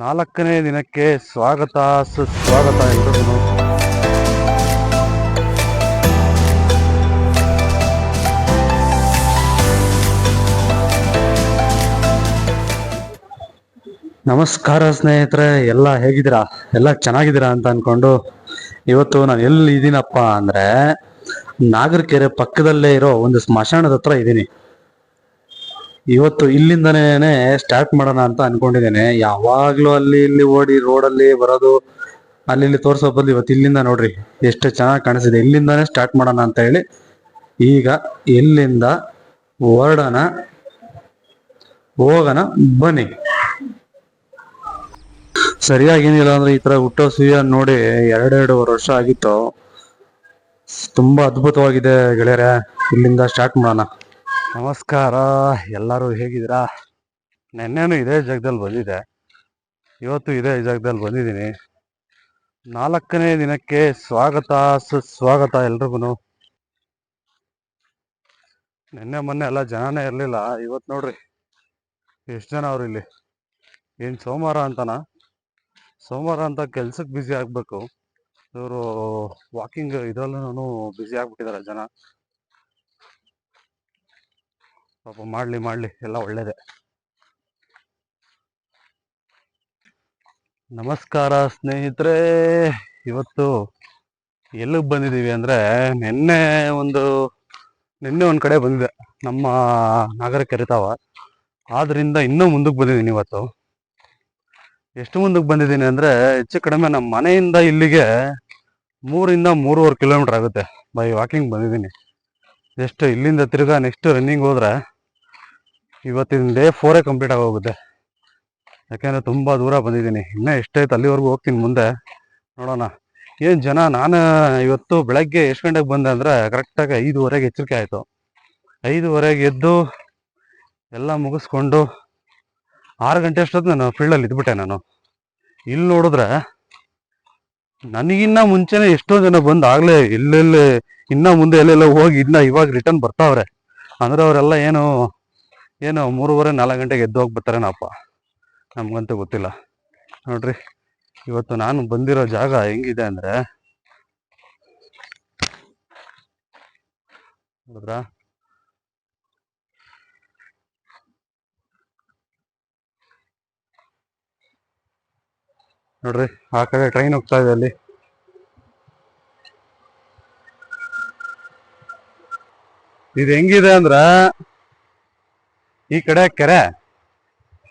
ನಾಲ್ಕನೇ ದಿನಕ್ಕೆ ಸ್ವಾಗತ, ಸುಸ್ವಾಗತ ಎಲ್ರಿಗೂ ನಮಸ್ಕಾರ ಸ್ನೇಹಿತರೆ, ಎಲ್ಲ ಹೇಗಿದ್ದೀರಾ? ಎಲ್ಲ ಚೆನ್ನಾಗಿದ್ದೀರಾ ಅಂತ ಅಂದ್ಕೊಂಡು ಇವತ್ತು ನಾನು ಎಲ್ಲಿ ಇದ್ದೀನಪ್ಪ ಅಂದ್ರೆ ನಾಗರಕೆರೆ ಪಕ್ಕದಲ್ಲೇ ಇರೋ ಒಂದು ಸ್ಮಶಾನದ ಹತ್ರ ಇದ್ದೀನಿ ಇವತ್ತು ಇಲ್ಲಿಂದನೇ ಸ್ಟಾರ್ಟ್ ಮಾಡೋಣ ಅಂತ ಅನ್ಕೊಂಡಿದ್ದೇನೆ. ಯಾವಾಗ್ಲೂ ಅಲ್ಲಿ ಇಲ್ಲಿ ಓಡಿ ರೋಡಲ್ಲಿ ಬರೋದು ಅಲ್ಲಿ ಇಲ್ಲಿ ತೋರ್ಸೋ ಬದಲು ಇವತ್ತು ಇಲ್ಲಿಂದ ನೋಡ್ರಿ, ಎಷ್ಟು ಚೆನ್ನಾಗಿ ಕಾಣಿಸಿದೆ ಇಲ್ಲಿಂದಾನೇ ಸ್ಟಾರ್ಟ್ ಮಾಡೋಣ ಅಂತ ಹೇಳಿ ಈಗ ಇಲ್ಲಿಂದ ಹೊರಡೋಣ, ಹೋಗೋಣ, ಬನ್ನಿ. ಸರಿಯಾಗಿ ಏನಿಲ್ಲ ಅಂದ್ರೆ ಈ ತರ ಹುಟ್ಟೋ ಸೂರ್ಯ ನೋಡಿ ಎರಡೆರಡೂವರೆ ವರ್ಷ ಆಗಿತ್ತು. ತುಂಬಾ ಅದ್ಭುತವಾಗಿದೆ ಗೆಳೆಯರೆ, ಇಲ್ಲಿಂದ ಸ್ಟಾರ್ಟ್ ಮಾಡೋಣ. ನಮಸ್ಕಾರ. ಎಲ್ಲರೂ ಹೇಗಿದ್ದೀರಾ? ನೆನ್ನೆನೂ ಇದೇ ಜಾಗದಲ್ಲಿ ಬಂದಿದೆ ಇವತ್ತು ಇದೇ ಜಾಗದಲ್ಲಿ ಬಂದಿದ್ದೀನಿ. ನಾಲ್ಕನೇ ದಿನಕ್ಕೆ ಸ್ವಾಗತ, ಸುಸ್ವಾಗತ ಎಲ್ರಿಗೂ ನಿನ್ನೆ, ಮೊನ್ನೆ ಎಲ್ಲ ಜನನೇ ಇರಲಿಲ್ಲ. ಇವತ್ತು ನೋಡ್ರಿ, ಎಷ್ಟು ಜನ ಅವ್ರು ಇಲ್ಲಿ ಏನು ಸೋಮವಾರ ಅಂತನಾ? ಸೋಮವಾರ ಅಂತ ಕೆಲ್ಸಕ್ಕೆ ಬ್ಯುಸಿ ಆಗಬೇಕು. ಇವರು ವಾಕಿಂಗ್ ಇದರಲ್ಲೂ ಬ್ಯುಸಿ ಆಗ್ಬಿಟ್ಟಿದ್ದಾರೆ ಜನ. ಪಾಪ ಮಾಡಲಿ ಮಾಡಲಿ, ಎಲ್ಲ ಒಳ್ಳೇದೆ. ನಮಸ್ಕಾರ ಸ್ನೇಹಿತರೆ. ಇವತ್ತು ಎಲ್ಲಿಗೆ ಬಂದಿದ್ದೀವಿ ಅಂದರೆ ನಿನ್ನೆ ಒಂದು ನಿನ್ನೆ ಒಂದು ಕಡೆ ಬಂದಿದೆ. ನಮ್ಮ ನಾಗರ ಕೆರೆತಾವ ಆದ್ದರಿಂದ ಇನ್ನೂ ಮುಂದಕ್ಕೆ ಬಂದಿದ್ದೀನಿ ಇವತ್ತು. ಎಷ್ಟು ಮುಂದಕ್ಕೆ ಬಂದಿದ್ದೀನಿ ಅಂದರೆ ಹೆಚ್ಚು ಕಡಿಮೆ ನಮ್ಮ ಮನೆಯಿಂದ ಇಲ್ಲಿಗೆ ಮೂರಿಂದ ಮೂರುವರೆ ಕಿಲೋಮೀಟರ್ ಆಗುತ್ತೆ. ಬೈ ವಾಕಿಂಗ್ ಬಂದಿದ್ದೀನಿ. ಎಷ್ಟು ಇಲ್ಲಿಂದ ತಿರ್ಗಾ ನೆಕ್ಸ್ಟ್ ರನ್ನಿಂಗ್ ಹೋದ್ರೆ ಇವತ್ತಿನ ಡೇ ಫೋರೇ ಕಂಪ್ಲೀಟ್ ಆಗೋಗುತ್ತೆ ಯಾಕೆಂದರೆ ತುಂಬ ದೂರ ಬಂದಿದ್ದೀನಿ. ಇನ್ನೂ ಎಷ್ಟೈತೆ ಅಲ್ಲಿವರೆಗೂ ಹೋಗ್ತೀನಿ ಮುಂದೆ. ನೋಡೋಣ. ಏನು ಜನ, ನಾನು ಇವತ್ತು ಬೆಳಗ್ಗೆ ಎಷ್ಟು ಗಂಟೆಗೆ ಬಂದೆ ಅಂದರೆ ಕರೆಕ್ಟಾಗಿ ಐದುವರೆಗೆ ಎಚ್ಚರಿಕೆ ಆಯಿತು. ಐದುವರೆಗೆ ಎದ್ದು ಎಲ್ಲ ಮುಗಿಸ್ಕೊಂಡು ಆರು ಗಂಟೆ ಅಷ್ಟೊತ್ತು ನಾನು ಫೀಲ್ಡಲ್ಲಿ ಇದ್ಬಿಟ್ಟೆ ನಾನು. ಇಲ್ಲಿ ನೋಡಿದ್ರೆ ನನಗಿನ್ನ ಮುಂಚೆನೇ ಎಷ್ಟೋ ಜನ ಬಂದು ಆಗಲೇ ಎಲ್ಲೆಲ್ಲಿ, ಇನ್ನೂ ಮುಂದೆ ಎಲ್ಲೆಲ್ಲ ಹೋಗಿ ಇನ್ನ ಇವಾಗ ರಿಟರ್ನ್ ಬರ್ತಾವ್ರೆ. ಅಂದ್ರೆ ಅವರೆಲ್ಲ ಏನು ಏನು ಮೂರುವರೆ, ನಾಲ್ಕು ಗಂಟೆಗೆ ಎದ್ದು ಹೋಗ್ಬಿಡ್ತಾರೇನಪ್ಪ ನಮ್ಗಂತೂ ಗೊತ್ತಿಲ್ಲ. ನೋಡ್ರಿ, ಇವತ್ತು ನಾನು ಬಂದಿರೋ ಜಾಗ ಹೆಂಗಿದೆ ಅಂದ್ರೆ, ನೋಡಿದ್ರಾ? ನೋಡ್ರಿ, ಆ ಕಡೆ ಟ್ರೈನ್ ಹೋಗ್ತಾ ಇದೆ ಅಲ್ಲಿ. ಇದು ಹೆಂಗಿದೆ ಅಂದ್ರ ಈ ಕಡೆ ಕೆರೆ,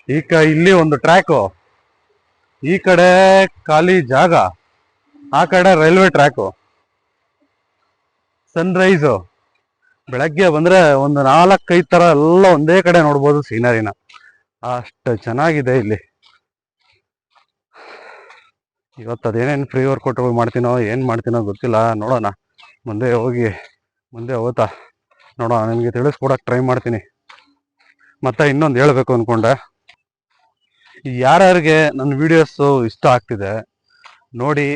ಈ ಕ, ಇಲ್ಲಿ ಒಂದು ಟ್ರ್ಯಾಕು ಈ ಕಡೆ ಖಾಲಿ ಜಾಗ, ಆ ಕಡೆ ರೈಲ್ವೆ ಟ್ರ್ಯಾಕು ಸನ್ರೈಸು ಬೆಳಗ್ಗೆ ಬಂದ್ರೆ ಒಂದು ನಾಲ್ಕೈದು ತರ ಎಲ್ಲ ಒಂದೇ ಕಡೆ ನೋಡ್ಬೋದು ಸೀನರಿನ ಅಷ್ಟು ಚೆನ್ನಾಗಿದೆ ಇಲ್ಲಿ. ಇವತ್ತು ಅದೇನೇನು ಫ್ರೀ ವರ್ಕೌಟ್ ಮಾಡ್ತೀನೋ, ಏನು ಮಾಡ್ತೀನೋ ಗೊತ್ತಿಲ್ಲ. ನೋಡೋಣ. ಮುಂದೆ ಹೋಗಿ, ಮುಂದೆ ಹೋಗ್ತಾ ನೋಡೋಣ. ನಿಮಗೆ ತಿಳಿಸ್ಕೊಡಕ್ಕೆ ಟ್ರೈ ಮಾಡ್ತೀನಿ. ಮತ್ತೆ ಇನ್ನೊಂದು ಹೇಳಬೇಕು ಅನ್ಕೊಂಡೆ. ಯಾರ್ಯಾರಿಗೆ ನನ್ನ ವಿಡಿಯೋಸು ಇಷ್ಟ ಆಗ್ತಿದೆ, ನೋಡಿ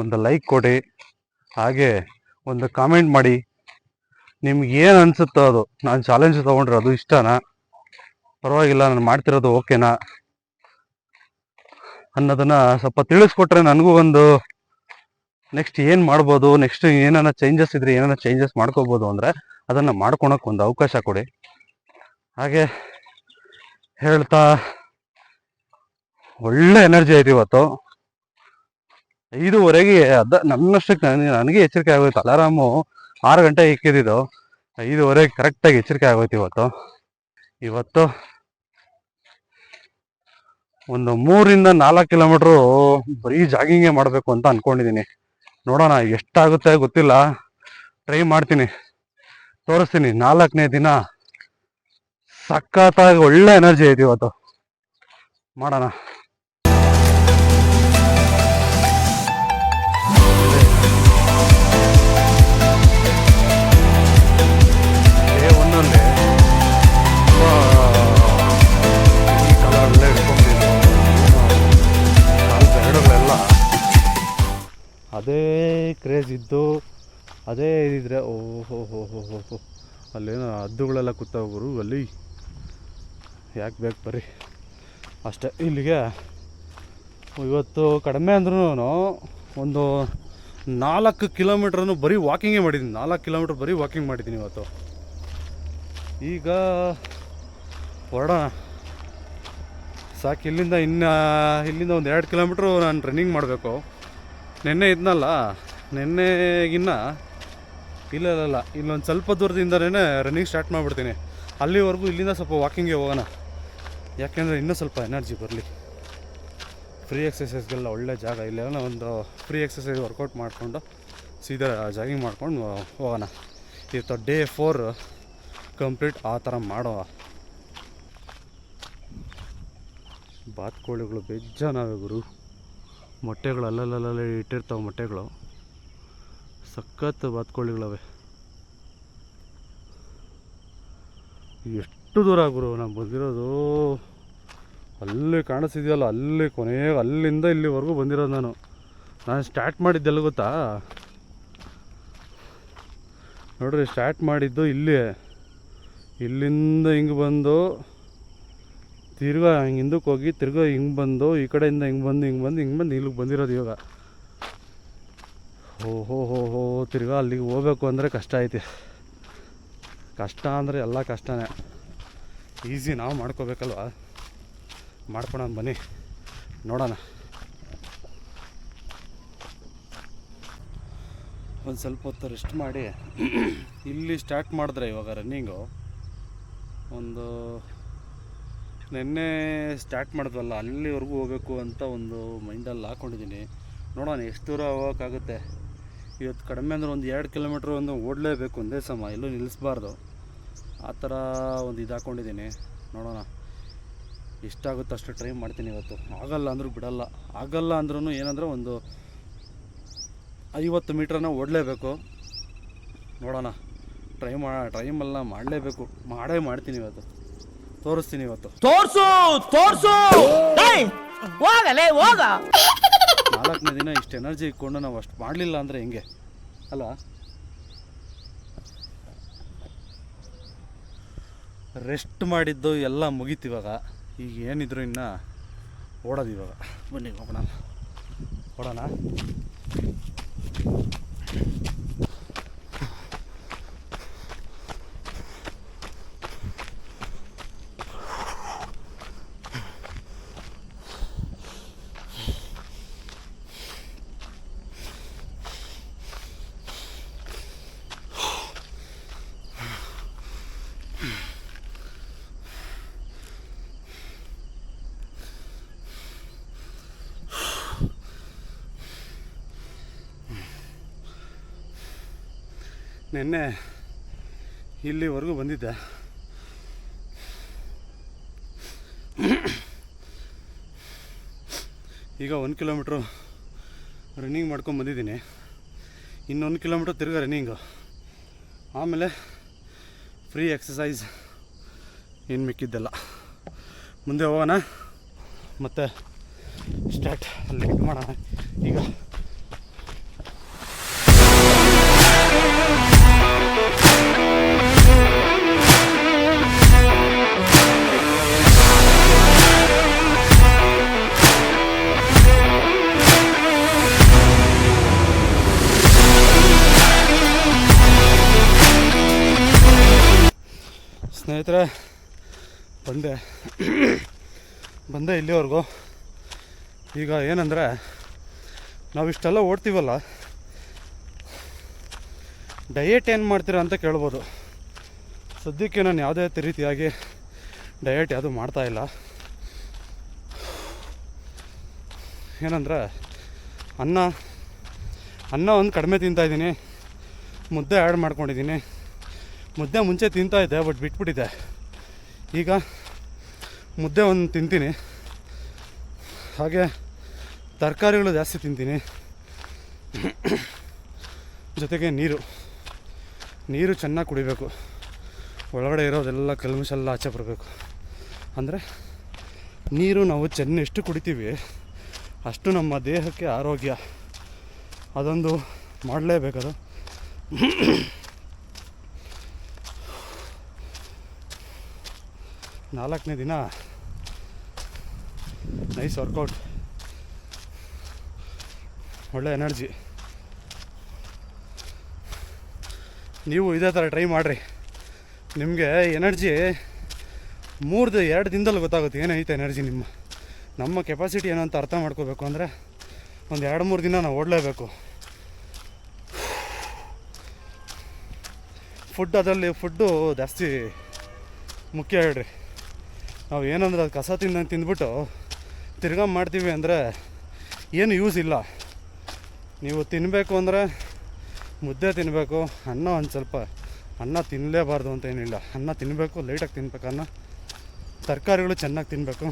ಒಂದು ಲೈಕ್ ಕೊಡಿ, ಹಾಗೆ ಒಂದು ಕಾಮೆಂಟ್ ಮಾಡಿ. ನಿಮ್ಗೆ ಏನು ಅನ್ಸುತ್ತೋ ಅದು, ನಾನು ಚಾಲೆಂಜ್ ತೊಗೊಂಡ್ರೆ ಅದು ಇಷ್ಟನಾ? ಪರವಾಗಿಲ್ಲ, ನಾನು ಮಾಡ್ತಿರೋದು ಓಕೆನಾ ಅನ್ನೋದನ್ನ ಸ್ವಲ್ಪ ತಿಳಿಸ್ಕೊಟ್ರೆ ನನಗೂ ಒಂದು ನೆಕ್ಸ್ಟ್ ಏನು ಮಾಡ್ಬೋದು ನೆಕ್ಸ್ಟ್ ಏನಾನ ಚೇಂಜಸ್ ಇದ್ರೆ ಏನಾನ ಚೇಂಜಸ್ ಮಾಡ್ಕೋಬೋದು ಅಂದರೆ ಅದನ್ನು ಮಾಡ್ಕೊಳಕ್ಕೆ ಒಂದು ಅವಕಾಶ ಕೊಡಿ. ಹಾಗೆ ಹೇಳ್ತಾ, ಒಳ್ಳೆ ಎನರ್ಜಿ ಐತಿ ಇವತ್ತು. ಐದುವರೆಗೆ ಅದ ನನ್ನಷ್ಟಕ್ಕೆ ನನಗೆ ನನಗೆ ಎಚ್ಚರಿಕೆ ಆಗೋಯ್ತು. ಅಲಾರಾಮು ಆರು ಗಂಟೆ ಇಕ್ಕಿದ್ದು ಐದುವರೆಗೆ ಕರೆಕ್ಟಾಗಿ ಎಚ್ಚರಿಕೆ ಆಗೋಯ್ತು ಇವತ್ತು. ಇವತ್ತು ಒಂದು ಮೂರಿಂದ ನಾಲ್ಕು ಕಿಲೋಮೀಟ್ರು ಬರೀ ಜಾಗಿಂಗೇ ಮಾಡಬೇಕು ಅಂತ ಅನ್ಕೊಂಡಿದ್ದೀನಿ. ನೋಡೋಣ, ಎಷ್ಟಾಗುತ್ತೆ ಗೊತ್ತಿಲ್ಲ. ಟ್ರೈ ಮಾಡ್ತೀನಿ. ತೋರಿಸ್ತೀನಿ. ನಾಲ್ಕನೇ ದಿನ ಸಖತ್ತಾಗಿ ಒಳ್ಳೆ ಎನರ್ಜಿ ಐತಿ ಇವತ್ತು. ಮಾಡೋಣ. ಅದೇ ಕ್ರೇಜ್ ಇದ್ದು, ಅದೇ ಇದಿದ್ರೆ ಓಹೋ ಹೋ ಹೋ ಹೋ ಹೋ ಅಲ್ಲೇನೋ ಹದ್ದುಗಳೆಲ್ಲ ಕೂತಾವ್ರು ಅಲ್ಲಿ. ಯಾಕೆ ಬೇಕು ಬರ್ರಿ. ಅಷ್ಟೇ, ಇಲ್ಲಿಗೆ ಇವತ್ತು ಕಡಿಮೆ ಅಂದ್ರೂ ಒಂದು ನಾಲ್ಕು ಕಿಲೋಮೀಟ್ರನ್ನು ಬರೀ ವಾಕಿಂಗೇ ಮಾಡಿದ್ದೀನಿ ನಾಲ್ಕು ಕಿಲೋಮೀಟ್ರ್ ಬರೀ ವಾಕಿಂಗ್ ಮಾಡಿದ್ದೀನಿ ಇವತ್ತು. ಈಗ ಹೊರಡೋಣ. ಸಾಕು, ಇಲ್ಲಿಂದ ಇನ್ನು, ಇಲ್ಲಿಂದ ಒಂದು ಎರಡು ಕಿಲೋಮೀಟ್ರು ನಾನು ರನ್ನಿಂಗ್ ಮಾಡಬೇಕು. ನಿನ್ನೆ ಇದ್ನಲ್ಲ, ನಿನ್ನೆಗಿನ್ನ ಇಲ್ಲ ಇಲ್ಲ ಇಲ್ಲ. ಇಲ್ಲೊಂದು ಸ್ವಲ್ಪ ದೂರದಿಂದನೇ ರನ್ನಿಂಗ್ ಸ್ಟಾರ್ಟ್ ಮಾಡಿಬಿಡ್ತೀನಿ. ಅಲ್ಲಿವರೆಗೂ ಇಲ್ಲಿಂದ ಸ್ವಲ್ಪ ವಾಕಿಂಗ್ಗೆ ಹೋಗೋಣ. ಯಾಕೆಂದರೆ ಇನ್ನೂ ಸ್ವಲ್ಪ ಎನರ್ಜಿ ಬರಲಿ ಫ್ರೀ ಎಕ್ಸಸೈಸ್ಗೆಲ್ಲ ಒಳ್ಳೆ ಜಾಗ. ಇಲ್ಲೆಲ್ಲ ಒಂದು ಫ್ರೀ ಎಕ್ಸಸೈಸ್ ವರ್ಕೌಟ್ ಮಾಡಿಕೊಂಡು ಸೀದಾ ಜಾಗಿಂಗ್ ಮಾಡ್ಕೊಂಡು ಹೋಗೋಣ. ಇವತ್ತು ಡೇ ಫೋರ್ ಕಂಪ್ಲೀಟ್ ಆ ಥರ ಮಾಡುವ ಬಾತ್ಕೋಳಿಗಳು ಬೆಜ್ಜಾನವೆ ಗುರು. ಮೊಟ್ಟೆಗಳು ಅಲ್ಲಲ್ಲಲ್ಲಿ ಇಟ್ಟಿರ್ತಾವೆ ಮೊಟ್ಟೆಗಳು. ಸಖತ್ ಬಾತ್ಕೋಳಿಗಳವೆ ಎಷ್ಟು ದೂರ ಗುರು ನಾನು ಬಂದಿರೋದು. ಅಲ್ಲಿ ಕಾಣಿಸ್ತಿದೆಯಲ್ಲ, ಅಲ್ಲಿ ಕೊನೆಗೆ ಅಲ್ಲಿಂದ ಇಲ್ಲಿವರೆಗೂ ಬಂದಿರೋದು ನಾನು. ನಾನು ಸ್ಟಾರ್ಟ್ ಮಾಡಿದ್ದೆಲ್ಲ ಗೊತ್ತಾ? ನೋಡ್ರಿ ಸ್ಟಾರ್ಟ್ ಮಾಡಿದ್ದು ಇಲ್ಲಿ. ಇಲ್ಲಿಂದ ಹಿಂಗೆ ಬಂದು ತಿರ್ಗಾ ಹಿಂಗೆ ಹಿಂದಕ್ಕೆ ಹೋಗಿ ತಿರ್ಗಾ ಹಿಂಗೆ ಬಂದು ಈ ಕಡೆಯಿಂದ ಹಿಂಗೆ ಬಂದು ಹಿಂಗೆ ಬಂದು ಹಿಂಗೆ ಬಂದು ಇಲ್ಲಿಗೆ ಬಂದಿರೋದು ಇವಾಗ. ಹೋ ಹೋ ಹೋ ಹೋ, ತಿರ್ಗಾ ಅಲ್ಲಿಗೆ ಹೋಗ್ಬೇಕು ಅಂದರೆ ಕಷ್ಟ ಐತಿ. ಕಷ್ಟ ಅಂದರೆ ಎಲ್ಲ ಕಷ್ಟನೇ. ಈಸಿ ನಾವು ಮಾಡ್ಕೋಬೇಕಲ್ವ? ಮಾಡ್ಕೊಳೋಣ ಬನ್ನಿ. ನೋಡೋಣ. ಒಂದು ಸ್ವಲ್ಪ ಹೊತ್ತು ರೆಸ್ಟ್ ಮಾಡಿ, ಇಲ್ಲಿ ಸ್ಟಾರ್ಟ್ ಮಾಡಿದ್ರೆ ಇವಾಗ ರನ್ನಿಂಗು ಒಂದು ನಿನ್ನೆ ಸ್ಟಾರ್ಟ್ ಮಾಡಿದ್ವಲ್ಲ, ಅಲ್ಲಿವರೆಗೂ ಹೋಗಬೇಕು ಅಂತ ಒಂದು ಮೈಂಡಲ್ಲಿ ಹಾಕ್ಕೊಂಡಿದ್ದೀನಿ ನೋಡೋಣ ಎಷ್ಟು ದೂರ ಹೋಗೋಕ್ಕಾಗುತ್ತೆ. ಇವತ್ತು ಕಡಿಮೆ ಅಂದರೆ ಒಂದು ಎರಡು ಕಿಲೋಮೀಟ್ರ್ ಒಂದು ಓಡಲೇಬೇಕು ಒಂದೇ ಸಮ ಎಲ್ಲೂ ನಿಲ್ಲಿಸ್ಬಾರ್ದು ಆ ಥರ ಒಂದು ಇದು ಹಾಕ್ಕೊಂಡಿದ್ದೀನಿ ನೋಡೋಣ. ಎಷ್ಟಾಗುತ್ತೋ ಅಷ್ಟು ಟ್ರೈ ಮಾಡ್ತೀನಿ ಇವತ್ತು. ಆಗಲ್ಲ ಅಂದರೂ ಬಿಡಲ್ಲ. ಆಗಲ್ಲ ಅಂದ್ರೂ ಏನಂದ್ರೆ ಒಂದು ಐವತ್ತು ಮೀಟ್ರನ್ನ ಓಡಲೇಬೇಕು. ನೋಡೋಣ. ಟ್ರೈ ಮಾ ಟ್ರೈಮೆಲ್ಲ ಮಾಡಲೇಬೇಕು. ಮಾಡೇ ಮಾಡ್ತೀನಿ ಇವತ್ತು. ತೋರಿಸ್ತೀನಿ ಇವತ್ತು. ತೋರಿಸು! ತೋರಿಸು! ಹೋಗಲೇ ಹೋಗ! ನಾಲ್ಕನೇ ದಿನ ಇಷ್ಟು ಎನರ್ಜಿ ಇಟ್ಕೊಂಡು ನಾವು ಅಷ್ಟು ಮಾಡಲಿಲ್ಲ ಅಂದರೆ ಹೆಂಗೆ? ಅಲ್ಲ ರೆಸ್ಟ್ ಮಾಡಿದ್ದು ಎಲ್ಲ ಮುಗೀತು ಇವಾಗ. ಈಗ ಏನಿದ್ರು ಇನ್ನು ಓಡೋದು ಇವಾಗ. ಬನ್ನಿ ಹೋಗೋಣ ಓಡೋಣ. ನಿನ್ನೆ ಇಲ್ಲಿವರೆಗೂ ಬಂದಿದ್ದೆ. ಈಗ ಒಂದು ಕಿಲೋಮೀಟ್ರು ರನ್ನಿಂಗ್ ಮಾಡ್ಕೊಂಡು ಬಂದಿದ್ದೀನಿ. ಇನ್ನೊಂದು ಕಿಲೋಮೀಟ್ರ್ ತಿರ್ಗಾ ರನ್ನಿಂಗು ಆಮೇಲೆ ಫ್ರೀ ಎಕ್ಸಸೈಸ್ ಏನು ಮಿಕ್ಕಿದ್ದೆಲ್ಲ. ಮುಂದೆ ಹೋಗೋಣ. ಮತ್ತು ಸ್ಟಾರ್ಟ್ ಅಲ್ಲಿ ಮಾಡೋಣ. ಈಗ ಸ್ನೇಹಿತರೆ, ಬಂದೆ. ಬಂದೆ ಇಲ್ಲಿವರೆಗೂ. ಈಗ ಏನಂದರೆ ನಾವು ಇಷ್ಟೆಲ್ಲ ಓಡ್ತೀವಲ್ಲ ಡಯೆಟ್ ಏನು ಮಾಡ್ತೀರಾ ಅಂತ ಕೇಳ್ಬೋದು. ಸದ್ಯಕ್ಕೆ ನಾನು ಯಾವುದೇ ರೀತಿಯಾಗಿ ಡಯೆಟ್ ಯಾವುದು ಮಾಡ್ತಾಯಿಲ್ಲ ಏನಂದರೆ, ಅನ್ನ ಅನ್ನ ಒಂದು ಕಡಿಮೆ ತಿಂತಾಯಿದ್ದೀನಿ ಮುದ್ದೆ ಆ್ಯಡ್ ಮಾಡ್ಕೊಂಡಿದ್ದೀನಿ. ಮುದ್ದೆ ಮುಂಚೆ ತಿಂತಾ ಇದ್ದೆ ಬಟ್ ಬಿಟ್ಬಿಟ್ಟಿದ್ದೆ. ಈಗ ಮುದ್ದೆ ಒಂದು ತಿಂತೀನಿ. ಹಾಗೆ ತರಕಾರಿಗಳು ಜಾಸ್ತಿ ತಿಂತೀನಿ. ಜೊತೆಗೆ ನೀರು. ನೀರು ಚೆನ್ನಾಗಿ ಕುಡಿಬೇಕು. ಒಳಗಡೆ ಇರೋದೆಲ್ಲ ಕಲ್ಮಶ ಎಲ್ಲ ಆಚೆ ಬರಬೇಕು. ಅಂದರೆ ನೀರು ನಾವು ಚೆನ್ನ ಎಷ್ಟು ಕುಡಿತೀವಿ, ಅಷ್ಟು ನಮ್ಮ ದೇಹಕ್ಕೆ ಆರೋಗ್ಯ. ಅದೊಂದು ಮಾಡಲೇಬೇಕದು. ನಾಲ್ಕನೇ ದಿನ. ನೈಸ್ ವರ್ಕೌಟ್ ಒಳ್ಳೆ ಎನರ್ಜಿ ನೀವು ಇದೇ ಥರ ಟ್ರೈ ಮಾಡಿರಿ. ನಿಮಗೆ ಎನರ್ಜಿ ಮೂರ್ದು ಎರಡು ದಿನದಲ್ಲಿ ಗೊತ್ತಾಗುತ್ತೆ ಏನೈತೆ ಎನರ್ಜಿ ನಿಮ್ಮ. ನಮ್ಮ ಕೆಪಾಸಿಟಿ ಏನಂತ ಅರ್ಥ ಮಾಡ್ಕೋಬೇಕು ಅಂದರೆ ಒಂದು ಎರಡು ಮೂರು ದಿನ ನಾವು ಓಡಲೇಬೇಕು. ಫುಡ್ ಅದರಲ್ಲಿ ಫುಡ್ಡು ಜಾಸ್ತಿ ಮುಖ್ಯ ಹೇಳ್ರಿ. ನಾವು ಏನಂದ್ರೆ ಅದು ಕಸ ತಿಂದ ತಿಂದ್ಬಿಟ್ಟು ತಿರ್ಗಾ ಮಾಡ್ತೀವಿ ಅಂದರೆ ಏನು ಯೂಸ್ ಇಲ್ಲ. ನೀವು ತಿನ್ನಬೇಕು ಅಂದರೆ ಮುದ್ದೆ ತಿನ್ನಬೇಕು ಅನ್ನ ಒಂದು ಸ್ವಲ್ಪ, ಅನ್ನ ತಿನ್ನಲೇಬಾರ್ದು ಅಂತ ಏನಿಲ್ಲ. ಅನ್ನ ತಿನ್ನಬೇಕು ಲೈಟಾಗಿ ತಿನ್ಬೇಕು, ಅನ್ನ, ತರಕಾರಿಗಳು ಚೆನ್ನಾಗಿ ತಿನ್ನಬೇಕು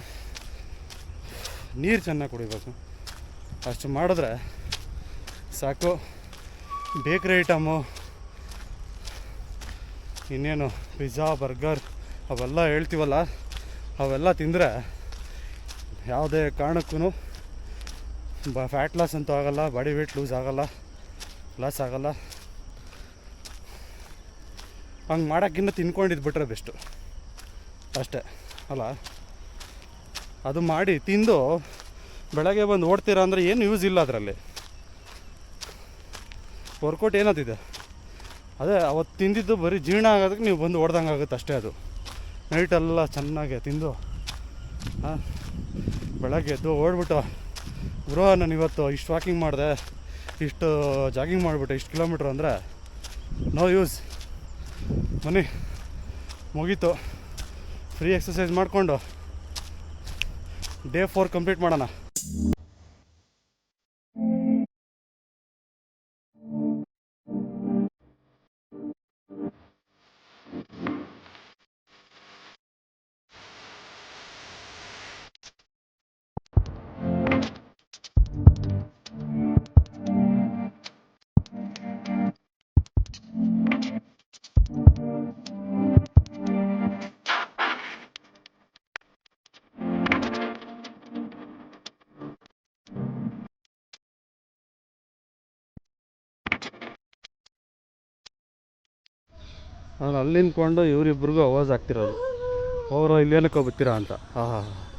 ನೀರು ಚೆನ್ನಾಗಿ ಕುಡಿಬೇಕು. ಅಷ್ಟು ಮಾಡಿದ್ರೆ ಸಾಕು. ಬೇಕ್ರಿ ಐಟಮು ಇನ್ನೇನು ಪಿಜ್ಜಾ ಬರ್ಗರ್ ಅವೆಲ್ಲ ಹೇಳ್ತೀವಲ್ಲ. ಅವೆಲ್ಲ ತಿಂದರೆ ಯಾವುದೇ ಕಾರಣಕ್ಕೂ ಬ ಫ್ಯಾಟ್ ಲಾಸ್ ಅಂತೂ ಆಗಲ್ಲ ಬಾಡಿ ವೆಯ್ಟ್ ಲೂಸ್ ಆಗೋಲ್ಲ ಲಾಸ್ ಆಗೋಲ್ಲ. ಹಂಗೆ ಮಾಡೋಕ್ಕಿಂತ ತಿನ್ಕೊಂಡಿದ್ದು ಬಿಟ್ರೆ ಬೆಸ್ಟು. ಅಷ್ಟೇ, ಅಲ್ಲ? ಅದು ಮಾಡಿ ತಿಂದು ಬೆಳಗ್ಗೆ ಬಂದು ಓಡ್ತೀರಾ ಅಂದರೆ ಏನು ಯೂಸ್ ಇಲ್ಲ ಅದರಲ್ಲಿ. ವರ್ಕೌಟ್ ಏನದಿದೆ ಅದೇ ಅವತ್ತು ತಿಂದಿದ್ದು ಬರೀ ಜೀರ್ಣ ಆಗೋದಕ್ಕೆ ನೀವು ಬಂದು ಓಡ್ದಂಗೆ ಆಗುತ್ತೆ ಅಷ್ಟೇ ಅದು. ನೈಟೆಲ್ಲ ಚೆನ್ನಾಗಿ ತಿಂದು ಬೆಳಗ್ಗೆ ಎದ್ದು ಓಡ್ಬಿಟ್ಟು ಬ್ರೋ ನಾನು ಇವತ್ತು ಇಷ್ಟು ವಾಕಿಂಗ್ ಮಾಡಿದೆ, ಇಷ್ಟು ಜಾಗಿಂಗ್ ಮಾಡಿಬಿಟ್ಟೆ ಇಷ್ಟು ಕಿಲೋಮೀಟ್ರ್ ಅಂದರೆ ನೋ ಯೂಸ್ ಬನ್ನಿ, ಮುಗೀತು. ಫ್ರೀ ಎಕ್ಸಸೈಸ್ ಮಾಡಿಕೊಂಡು ಡೇ ಫೋರ್ ಕಂಪ್ಲೀಟ್ ಮಾಡೋಣ. ನಾನು ಅಲ್ಲಿ ನಿಂತ್ಕೊಂಡು ಇವರಿಬ್ರಿಗೂ ಅವಾಜ್ ಆಗ್ತಿರೋದು ಅವರು ಇಲ್ಲೇನಕ್ಕೆ ಹೋಗ್ಬಿಡ್ತೀರಾ ಅಂತ. ಆಹಾ